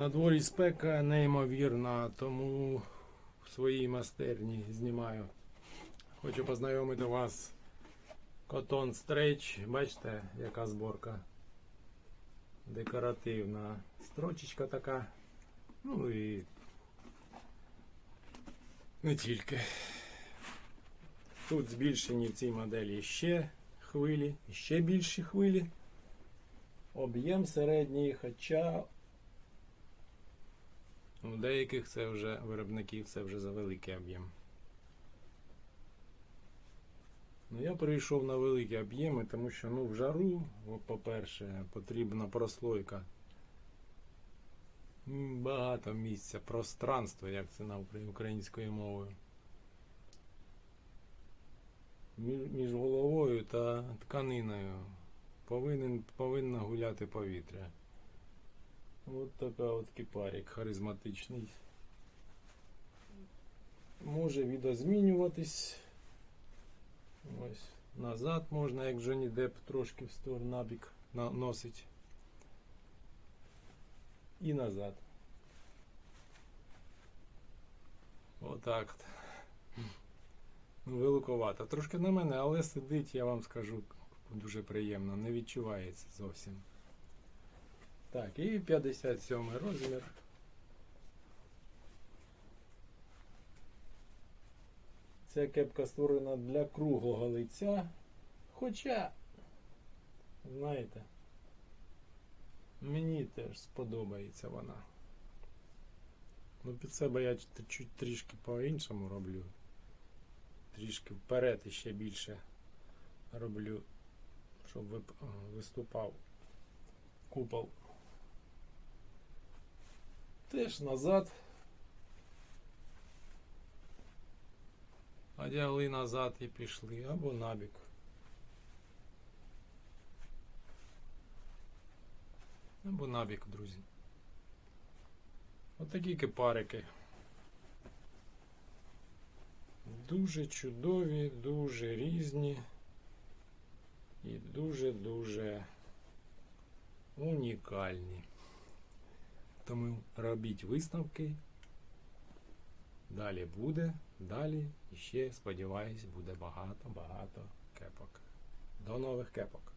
На дворі спека неймовірна, тому в своїй майстерні знімаю. Хочу познайомити вас Cotton Stretch. Бачите, яка зборка декоративна. Строчечка така. Ну і не тільки. Тут збільшені в цій моделі ще хвилі, ще більші хвилі. Об'єм середній, хоча деяких це вже виробників це вже за великий об'єм. Ну, я перейшов на великі об'єми, тому що ну, в жару, по-перше, потрібна прослойка. Багато місця, пространство, як це на українською мовою. Між головою та тканиною повинен, повинно гуляти повітря. От така от кипарик харизматичний. Може відозмінюватись. Ось. Назад можна, як Джонні Депп, трошки в сторону набік на- носить. І назад. Отак. от. Ну. Трошки на мене, але сидить, я вам скажу, дуже приємно. Не відчувається зовсім. Так, і 57 розмір. Ця кепка створена для круглого лиця. Хоча, знаєте, мені теж сподобається вона. Ну, під себе я чуть- трішки по-іншому роблю. Трішки вперед і ще більше роблю, щоб виступав купол. Теж назад. Одягли назад і пішли, або набік. Або набік, друзі. Отакі кипарики. Дуже чудові, дуже різні і дуже-дуже унікальні. Тому робіть висновки. Далі буде, далі і ще, сподіваюсь, буде багато-багато кепок. До нових кепок.